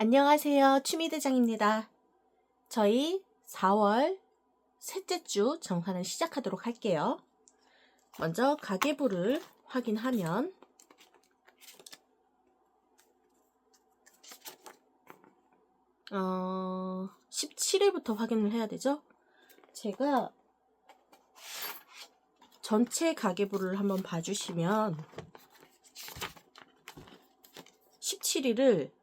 안녕하세요. 취미대장입니다. 저희 4월 셋째 주 정산을 시작하도록 할게요. 먼저 가계부를 확인하면 어, 17일부터 확인을 해야 되죠? 제가 전체 가계부를 한번 봐주시면 17일을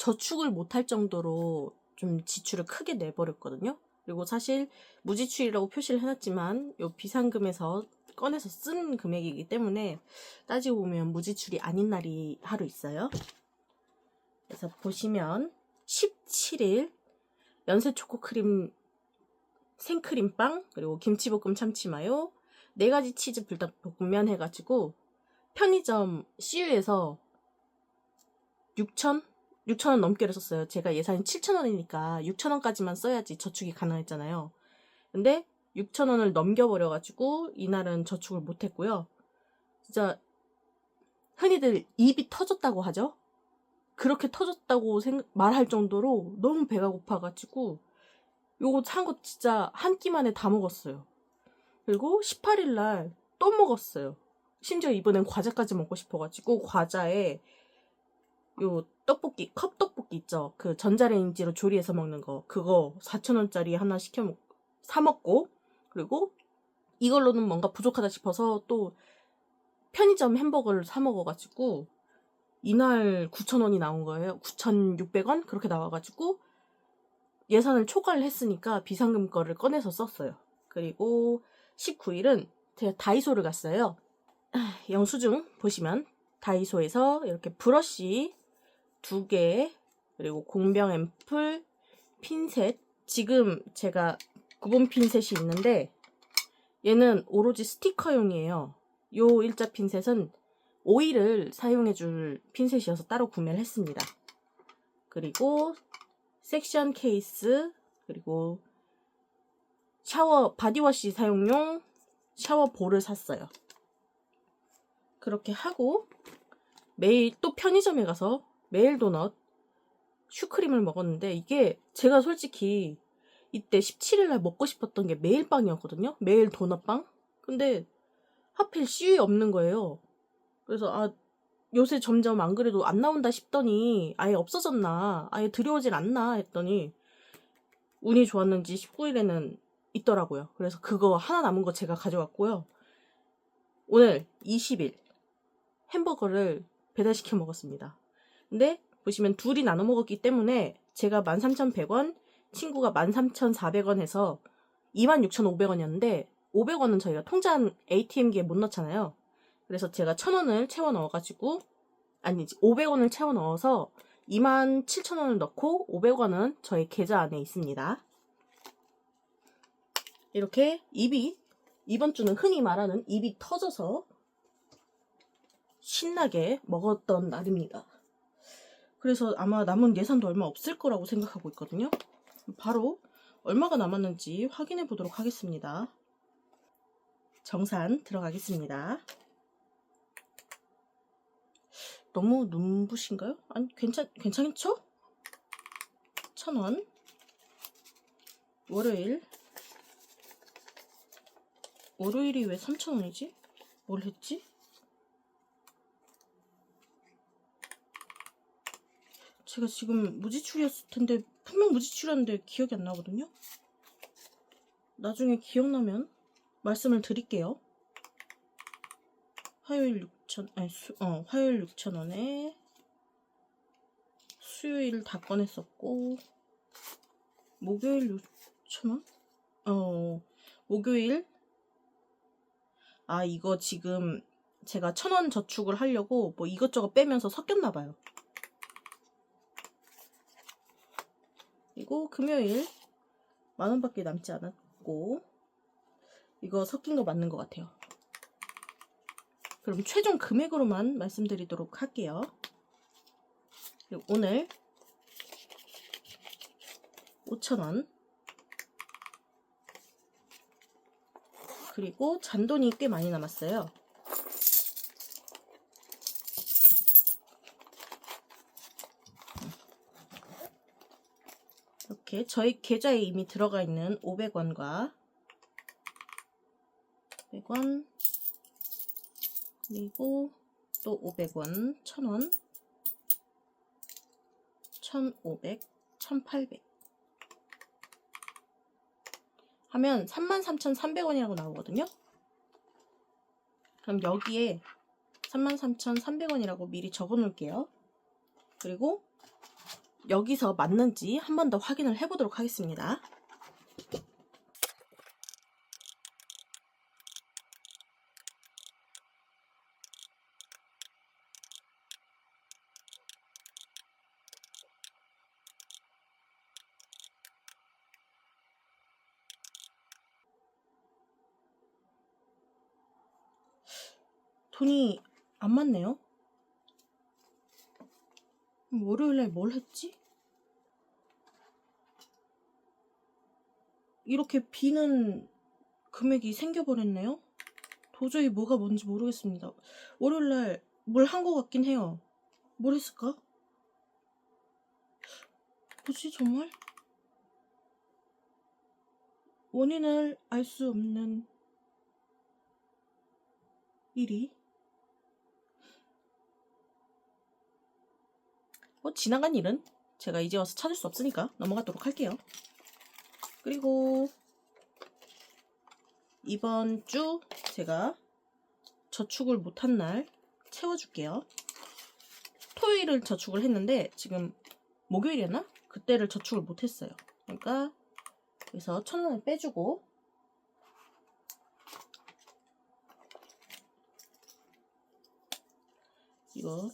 저축을 못할 정도로 좀 지출을 크게 내버렸거든요. 그리고 사실 무지출이라고 표시를 해놨지만 요 비상금에서 꺼내서 쓴 금액이기 때문에 따지고 보면 무지출이 아닌 날이 하루 있어요. 그래서 보시면 17일 연세 초코 크림 생크림빵 그리고 김치볶음 참치마요 네 가지 치즈 불닭볶음면 해가지고 편의점 CU에서 6천 6천 원 넘게를 썼어요. 제가 예산이 7천 원이니까 6천 원까지만 써야지 저축이 가능했잖아요. 근데 6천 원을 넘겨버려가지고 이날은 저축을 못했고요. 진짜 흔히들 입이 터졌다고 하죠? 그렇게 터졌다고 생각, 말할 정도로 너무 배가 고파가지고 요거 산 거 진짜 한 끼 만에 다 먹었어요. 그리고 18일 날 또 먹었어요. 심지어 이번엔 과자까지 먹고 싶어가지고 과자에 요 떡볶이 컵 떡볶이 있죠? 그 전자레인지로 조리해서 먹는 거. 그거 4천 원짜리 하나 시켜 먹, 사 먹고 그리고 이걸로는 뭔가 부족하다 싶어서 또 편의점 햄버거를 사 먹어가지고 이날 9천 원이 나온 거예요. 9,600원? 그렇게 나와가지고 예산을 초과를 했으니까 비상금 거를 꺼내서 썼어요. 그리고 19일은 제가 다이소를 갔어요. 영수증 보시면 다이소에서 이렇게 브러쉬 두 개, 그리고 공병 앰플, 핀셋. 지금 제가 구분 핀셋이 있는데, 얘는 오로지 스티커용이에요. 요 일자 핀셋은 오일을 사용해 줄 핀셋이어서 따로 구매를 했습니다. 그리고 섹션 케이스, 그리고 샤워, 바디워시 사용용 샤워 볼을 샀어요. 그렇게 하고 매일 또 편의점에 가서 메일 도넛 슈크림을 먹었는데 이게 제가 솔직히 이때 17일날 먹고 싶었던 게 메일빵이었거든요. 메일 도넛빵. 근데 하필 CU에 없는 거예요. 그래서 아 요새 점점 안 그래도 안 나온다 싶더니 아예 없어졌나 아예 들여오질 않나 했더니 운이 좋았는지 19일에는 있더라고요. 그래서 그거 하나 남은 거 제가 가져왔고요. 오늘 20일 햄버거를 배달시켜 먹었습니다. 근데 보시면 둘이 나눠 먹었기 때문에 제가 13,100원, 친구가 13,400원 해서 26,500원이었는데 500원은 저희가 통장 ATM기에 못 넣잖아요. 그래서 제가 1,000원을 채워 넣어가지고 아니지 500원을 채워 넣어서 27,000원을 넣고 500원은 저희 계좌 안에 있습니다. 이렇게 입이 이번 주는 흔히 말하는 입이 터져서 신나게 먹었던 날입니다. 그래서 아마 남은 예산도 얼마 없을 거라고 생각하고 있거든요. 바로 얼마가 남았는지 확인해 보도록 하겠습니다. 정산 들어가겠습니다. 너무 눈부신가요? 아니 괜찮 괜찮죠? 천 원. 월요일. 월요일이 왜 3,000원이지? 뭘 했지? 제가 지금 무지출이었을 텐데 분명 무지출이었는데 기억이 안 나거든요. 나중에 기억나면 말씀을 드릴게요. 화요일 6천 아니 수, 어 화요일 6천 원에 수요일 다 꺼냈었고 목요일 6천 원? 어 목요일 아 이거 지금 제가 천 원 저축을 하려고 뭐 이것저것 빼면서 섞였나 봐요. 그리고 금요일 만 원밖에 남지 않았고 이거 섞인 거 맞는 것 같아요. 그럼 최종 금액으로만 말씀드리도록 할게요. 그리고 오늘 5,000원 그리고 잔돈이 꽤 많이 남았어요. 이렇게 저희 계좌에 이미 들어가 있는 500원과 100원 그리고 또 500원, 1000원, 1500, 1800 하면 33,300원이라고 나오거든요. 그럼 여기에 33,300원이라고 미리 적어 놓을게요. 그리고 여기서 맞는지 한 번 더 확인을 해보도록 하겠습니다. 돈이 안 맞네요. 월요일날 뭘 했지? 이렇게 비는 금액이 생겨버렸네요. 도저히 뭐가 뭔지 모르겠습니다. 월요일날 뭘 한 것 같긴 해요. 뭘 했을까? 뭐지 정말? 원인을 알 수 없는 일이 뭐 지나간 일은 제가 이제 와서 찾을 수 없으니까 넘어가도록 할게요. 그리고 이번 주 제가 저축을 못한 날 채워줄게요. 토요일을 저축을 했는데 지금 목요일이었나? 그때를 저축을 못했어요. 그러니까 여기서 천 원을 빼주고 이거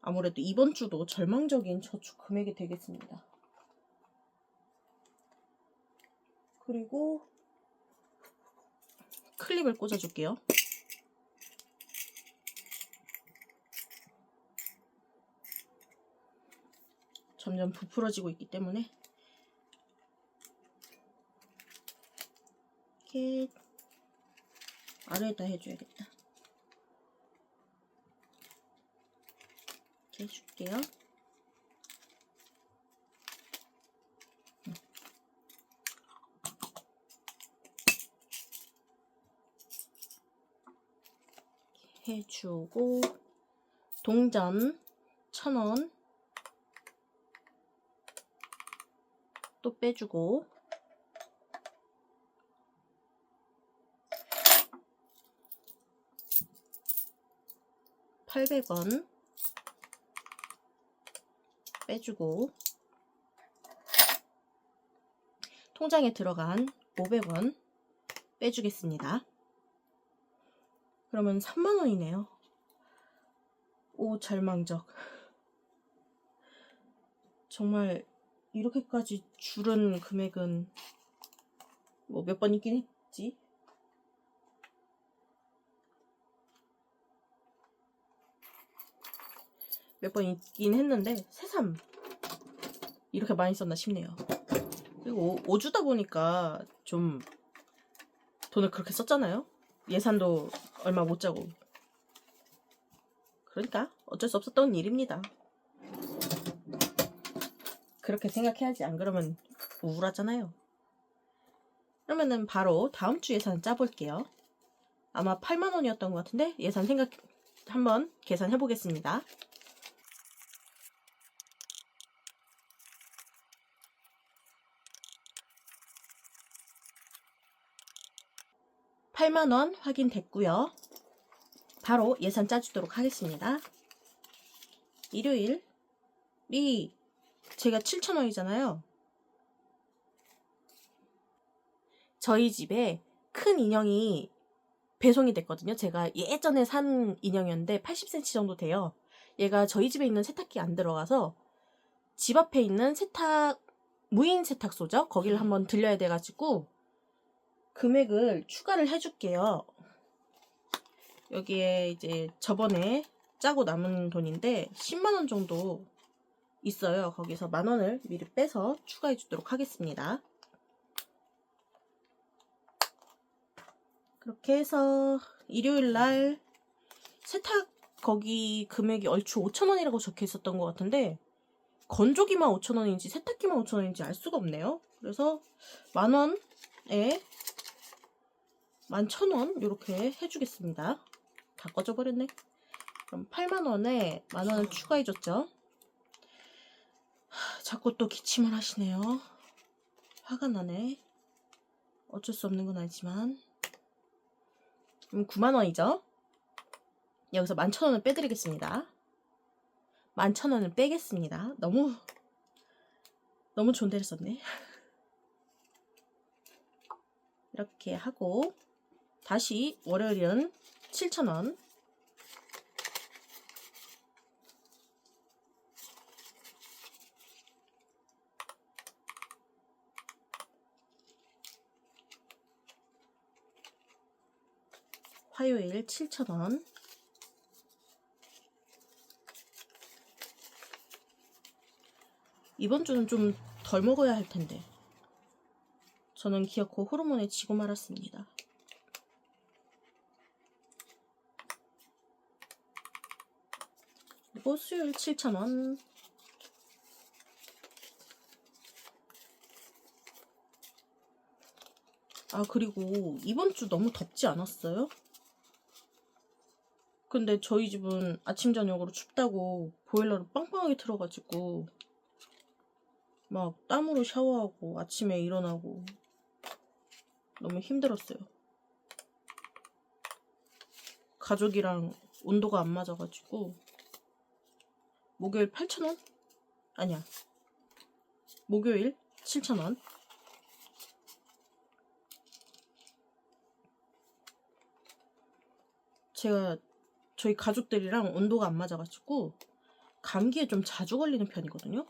아무래도 이번 주도 절망적인 저축 금액이 되겠습니다. 그리고 클립을 꽂아줄게요. 점점 부풀어지고 있기 때문에 이렇게 아래에다 해줘야겠다. 이렇게 해줄게요. 해주고 동전 천 원 또 빼주고 팔백 원 빼주고 통장에 들어간 500원 빼주겠습니다. 그러면 3만원이네요. 오, 절망적. 정말 이렇게까지 줄은 금액은 뭐 몇 번 있긴 했지. 몇 번 있긴 했는데 새삼 이렇게 많이 썼나 싶네요. 그리고 5주다 보니까 좀 돈을 그렇게 썼잖아요. 예산도 얼마 못 짜고. 그러니까 어쩔 수 없었던 일입니다. 그렇게 생각해야지. 안 그러면 우울하잖아요. 그러면은 바로 다음 주 예산 짜볼게요. 아마 8만 원이었던 것 같은데 예산 생각 한번 계산해 보겠습니다. 8만원 확인됐고요. 바로 예산 짜주도록 하겠습니다. 일요일이 제가 7,000원이잖아요. 저희 집에 큰 인형이 배송이 됐거든요. 제가 예전에 산 인형이었는데 80cm 정도 돼요. 얘가 저희 집에 있는 세탁기 안 들어가서 집 앞에 있는 세탁 무인 세탁소죠. 거기를 한번 들려야 돼가지고 금액을 추가를 해줄게요. 여기에 이제 저번에 짜고 남은 돈인데 10만원 정도 있어요. 거기서 만원을 미리 빼서 추가해 주도록 하겠습니다. 그렇게 해서 일요일 날 세탁 거기 금액이 얼추 5천원이라고 적혀 있었던 것 같은데 건조기만 5,000원인지 세탁기만 5,000원인지 알 수가 없네요. 그래서 만 원에 11,000원 이렇게 해주겠습니다. 다 꺼져버렸네. 그럼 8만 원에 만 원을 추가해줬죠. 하, 자꾸 또 기침을 하시네요. 화가 나네. 어쩔 수 없는 건 알지만. 그럼 9만 원이죠. 여기서 11,000원을 빼드리겠습니다. 11,000원을 빼겠습니다. 너무 너무 데를 썼네. 이렇게 하고 다시 월요일은 7,000원 화요일 7,000원 이번 주는 좀 덜 먹어야 할 텐데. 저는 기어코 호르몬에 지고 말았습니다. 그리고 수요일 7,000원. 아, 그리고 이번 주 너무 덥지 않았어요? 근데 저희 집은 아침, 저녁으로 춥다고 보일러를 빵빵하게 틀어가지고 막 땀으로 샤워하고 아침에 일어나고 너무 힘들었어요. 가족이랑 온도가 안 맞아가지고 목요일 8,000원? 아니야. 목요일 7,000원. 제가 저희 가족들이랑 온도가 안 맞아가지고 감기에 좀 자주 걸리는 편이거든요.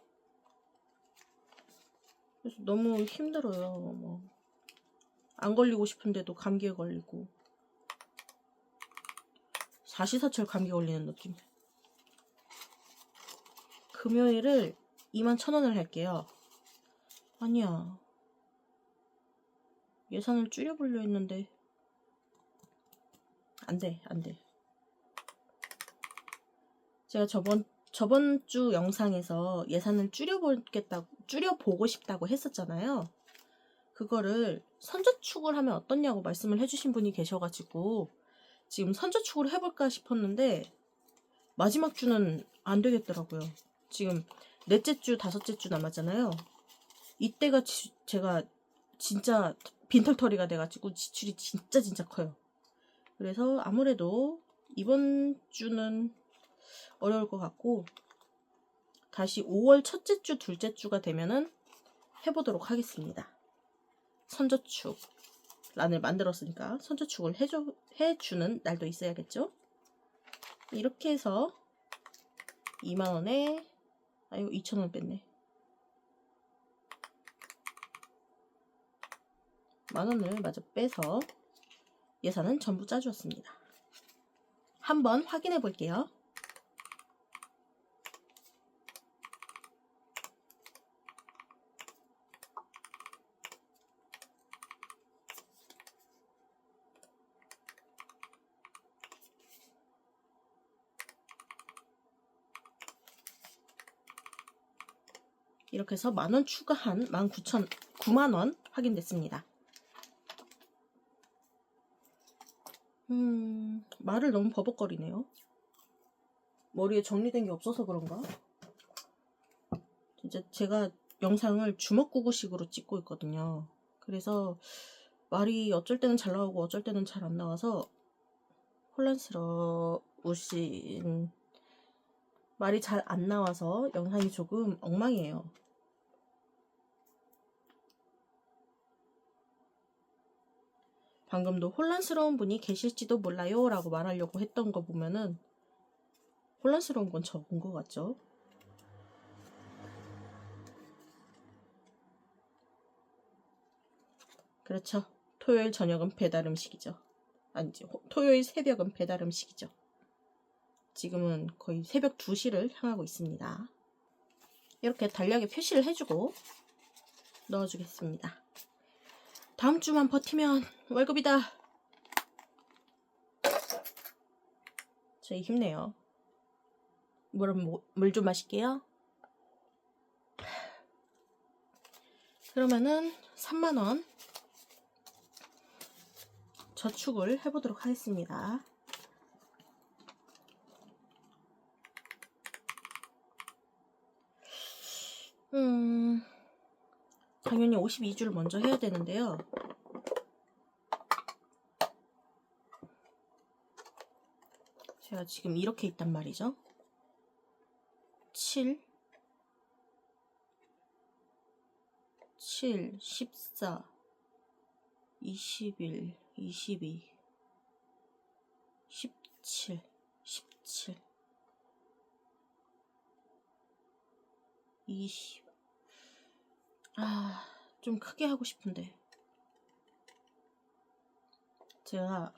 그래서 너무 힘들어요. 뭐. 안 걸리고 싶은데도 감기에 걸리고. 사시사철 감기 걸리는 느낌. 금요일을 2만 천 원을 할게요. 아니야. 예산을 줄여보려 했는데. 안 돼, 안 돼. 제가 저번, 저번 주 영상에서 예산을 줄여보겠다고, 줄여보고 싶다고 했었잖아요. 그거를 선저축을 하면 어떻냐고 말씀을 해주신 분이 계셔가지고, 지금 선저축을 해볼까 싶었는데, 마지막 주는 안 되겠더라고요. 지금 넷째 주, 다섯째 주 남았잖아요. 이때가 지- 제가 진짜 빈털터리가 돼가지고 지출이 진짜 진짜 커요. 그래서 아무래도 이번 주는 어려울 것 같고 다시 5월 첫째 주, 둘째 주가 되면은 해보도록 하겠습니다. 선저축 란을 만들었으니까 선저축을 해줘, 해주는 날도 있어야겠죠? 이렇게 해서 2만원에 아이고 2천원 뺐네 만원을 마저 빼서 예산은 전부 짜주었습니다. 한번 확인해 볼게요. 이렇게 해서 만 원 추가한 19,000, 9만원 확인됐습니다. 음, 말을 너무 버벅거리네요. 머리에 정리된 게 없어서 그런가? 진짜 제가 영상을 주먹구구식으로 찍고 있거든요. 그래서 말이 어쩔 때는 잘 나오고 어쩔 때는 잘 안 나와서 혼란스러우신 말이 잘 안 나와서 영상이 조금 엉망이에요. 방금도 혼란스러운 분이 계실지도 몰라요 라고 말하려고 했던 거 보면은 혼란스러운 건 적은 것 같죠? 그렇죠. 토요일 저녁은 배달 음식이죠. 아니지, 호- 토요일 새벽은 배달 음식이죠. 지금은 거의 새벽 2시를 향하고 있습니다. 이렇게 달력에 표시를 해주고 넣어주겠습니다. 다음 주만 버티면 월급이다. 저희 힘내요. 물은 물 좀 마실게요. 그러면은 3만원 저축을 해보도록 하겠습니다. 음, 당연히 52주를 먼저 해야 되는데요. 제가 지금 이렇게 있단 말이죠. 7, 7, 14, 21, 22, 17, 17, 20. 아, 좀 크게 하고 싶은데. 제가,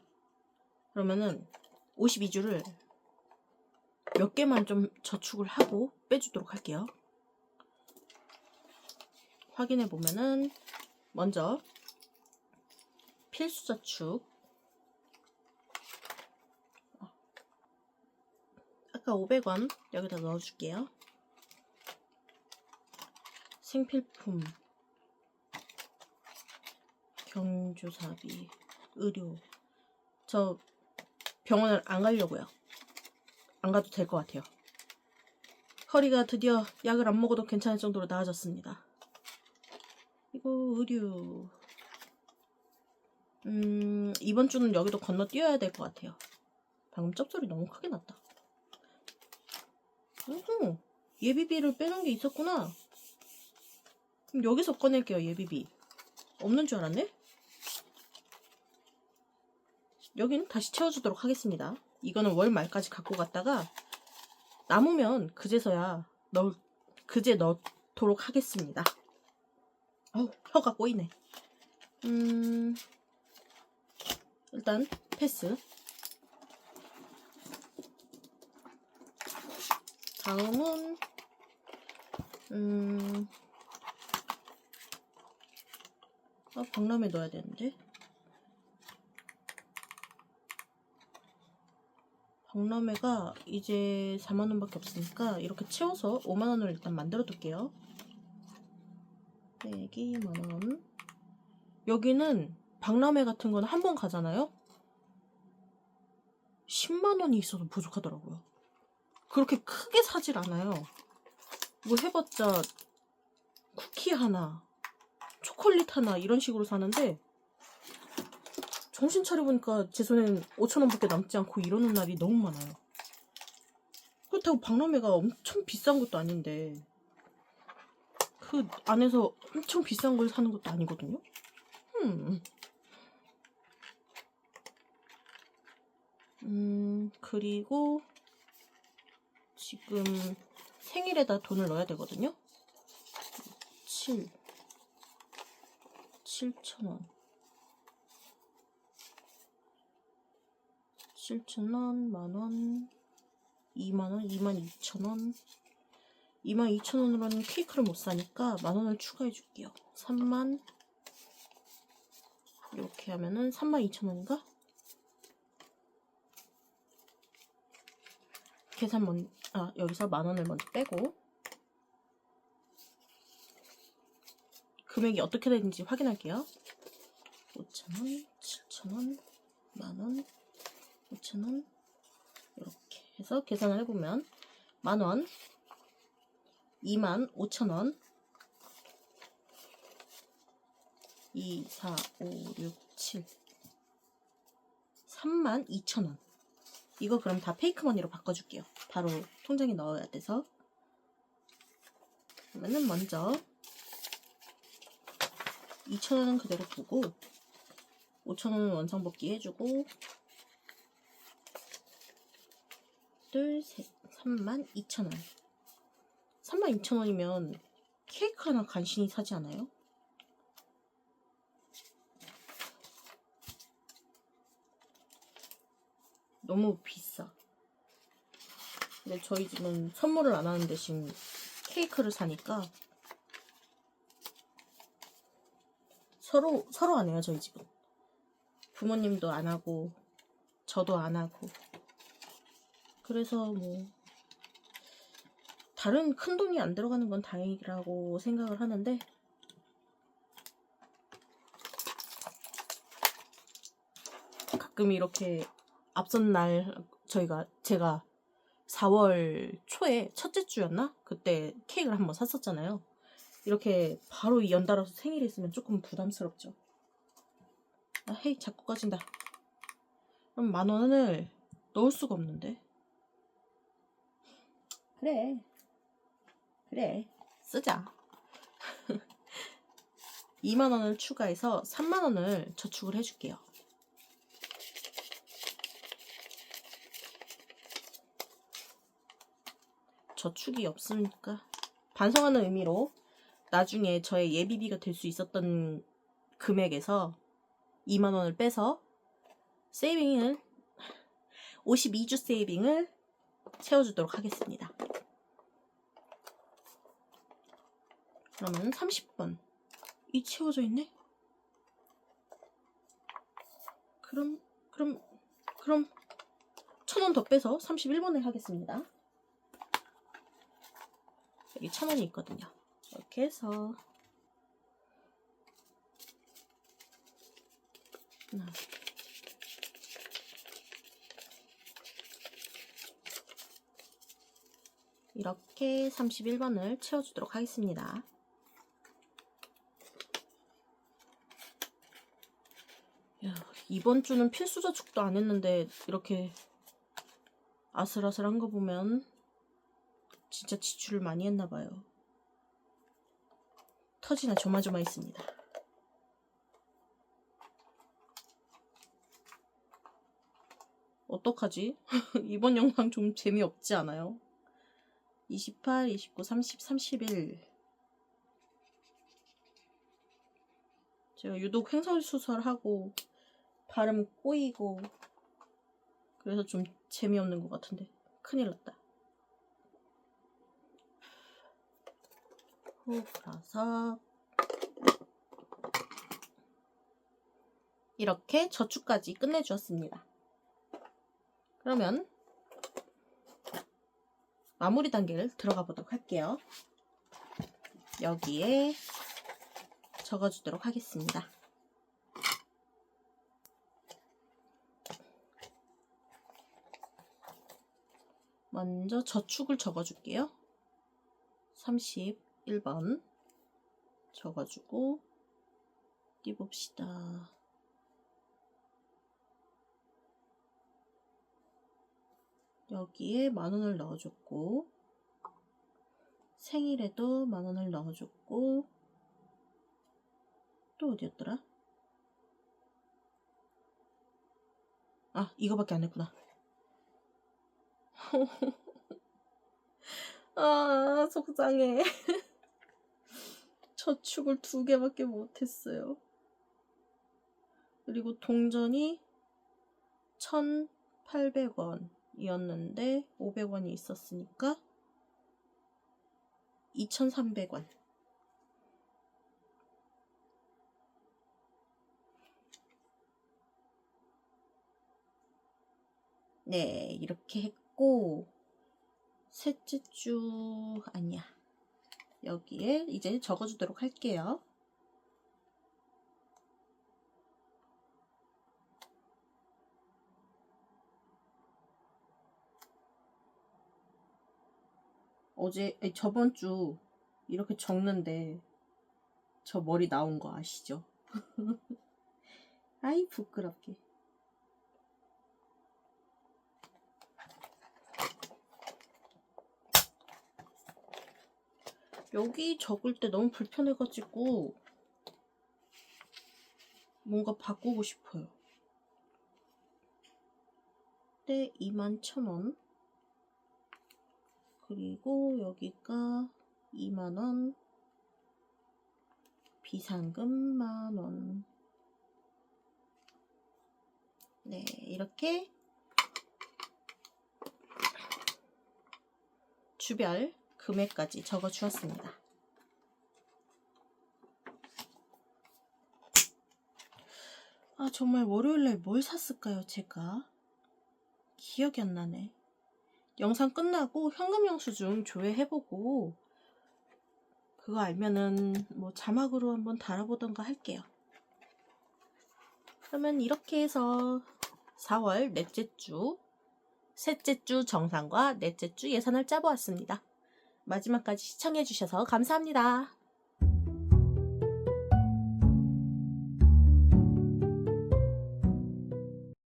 그러면은, 52주를 몇 개만 좀 저축을 하고 빼주도록 할게요. 확인해 보면은, 먼저, 필수 저축. 아까 500원 여기다 넣어줄게요. 생필품, 경조사비, 의료. 저 병원을 안 가려고요. 안 가도 될 것 같아요. 허리가 드디어 약을 안 먹어도 괜찮을 정도로 나아졌습니다. 이거 의류. 음, 이번 주는 여기도 건너뛰어야 될 것 같아요. 방금 쩝소리 너무 크게 났다. 우후, 예비비를 빼는 게 있었구나. 그럼 여기서 꺼낼게요, 예비비. 없는 줄 알았네? 여긴 다시 채워주도록 하겠습니다. 이거는 월 말까지 갖고 갔다가 남으면 그제서야 넣, 그제 넣도록 하겠습니다. 어우, 혀가 꼬이네. 음, 일단 패스. 다음은 음, 아, 박람회 넣어야 되는데. 박람회가 이제 4만원밖에 없으니까 이렇게 채워서 5만원을 일단 만들어 둘게요. 빼기 만원. 여기는 박람회 같은 거는 한번 가잖아요? 10만원이 있어도 부족하더라고요. 그렇게 크게 사질 않아요. 뭐 해봤자 쿠키 하나, 초콜릿 하나 이런 식으로 사는데 정신 차려보니까 제 손엔 5천원밖에 남지 않고 이러는 날이 너무 많아요. 그렇다고 박람회가 엄청 비싼 것도 아닌데 그 안에서 엄청 비싼 걸 사는 것도 아니거든요. 음. 음, 그리고 지금 생일에다 돈을 넣어야 되거든요. 7 7,000원. 7,000원, 만원, 2만원, 22,000원. 22,000원으로는 케이크를 못 사니까 만원을 추가해 줄게요. 3만 이렇게 하면은 32,000원인가? 계산 먼, 아, 여기서 만원을 먼저 빼고 금액이 어떻게 되는지 확인할게요. 5,000원, 7,000원, 만원, 5,000원. 이렇게 해서 계산을 해보면 만원, 2만 5천원 2, 4, 5, 6, 7 3만 2천원. 이거 그럼 다 페이크머니로 바꿔줄게요. 바로 통장에 넣어야 돼서. 그러면은 먼저 2천원은 그대로 두고 5천원은 원상 복귀 해주고 둘, 셋, 3만 2천원 32,000원이면 케이크 하나 간신히 사지 않아요? 너무 비싸. 근데 저희 집은 선물을 안 하는 대신 케이크를 사니까 서로 서로 안 해요 저희 집은. 부모님도 안 하고 저도 안 하고. 그래서 뭐 다른 큰 돈이 안 들어가는 건 다행이라고 생각을 하는데 가끔 이렇게 앞선 날 저희가 제가 4월 초에 첫째 주였나? 그때 케이크를 한번 샀었잖아요. 이렇게 바로 연달아서 생일이 있으면 조금 부담스럽죠. 아, 헤이, 자꾸 꺼진다. 그럼 만 원을 넣을 수가 없는데. 그래. 그래. 쓰자. 2만 원을 추가해서 3만 원을 저축을 해줄게요. 저축이 없으니까 반성하는 의미로 나중에 저의 예비비가 될 수 있었던 금액에서 2만 원을 빼서 세이빙을 52주 세이빙을 채워주도록 하겠습니다. 그러면 30번 이 채워져 있네? 그럼 그럼 그럼 천 원 더 빼서 31번을 하겠습니다. 여기 천 원이 있거든요. 이렇게 해서 하나 이렇게 31번을 채워주도록 하겠습니다. 야, 이번 주는 필수 저축도 안 했는데 이렇게 아슬아슬한 거 보면 진짜 지출을 많이 했나 봐요. 터지나 조마조마했습니다. 어떡하지? 이번 영상 좀 재미없지 않아요? 28, 29, 30, 31 제가 유독 횡설수설하고 발음 꼬이고 그래서 좀 재미없는 것 같은데 큰일 났다. 후 불어서 이렇게 저축까지 끝내주었습니다. 그러면 마무리 단계를 들어가 보도록 할게요. 여기에 적어주도록 하겠습니다. 먼저 저축을 적어줄게요. 31번 적어주고 띄봅시다. 여기에 만 원을 넣어줬고 생일에도 만 원을 넣어줬고 또 어디였더라? 아 이거밖에 안 했구나. 아 속상해. 저축을 두 개밖에 못했어요. 그리고 동전이 1,800원이었는데 500원이 있었으니까 2,300원. 네, 이렇게 했고 셋째 주 아니야. 여기에 이제 적어주도록 할게요. 어제 아니, 저번 주 이렇게 적는데 저 머리 나온 거 아시죠? 아이 부끄럽게. 여기 적을 때 너무 불편해가지고 뭔가 바꾸고 싶어요. 때 21,000원. 그리고 여기가 2만원. 비상금 만원. 네 이렇게 주별 금액까지 적어 주었습니다. 아, 정말 월요일날 뭘 샀을까요, 제가? 기억이 안 나네. 영상 끝나고 현금 영수증 조회해보고, 그거 알면은 뭐 자막으로 한번 달아보던가 할게요. 그러면 이렇게 해서 4월 넷째 주, 셋째 주 정산과 넷째 주 예산을 짜보았습니다. 마지막까지 시청해주셔서 감사합니다.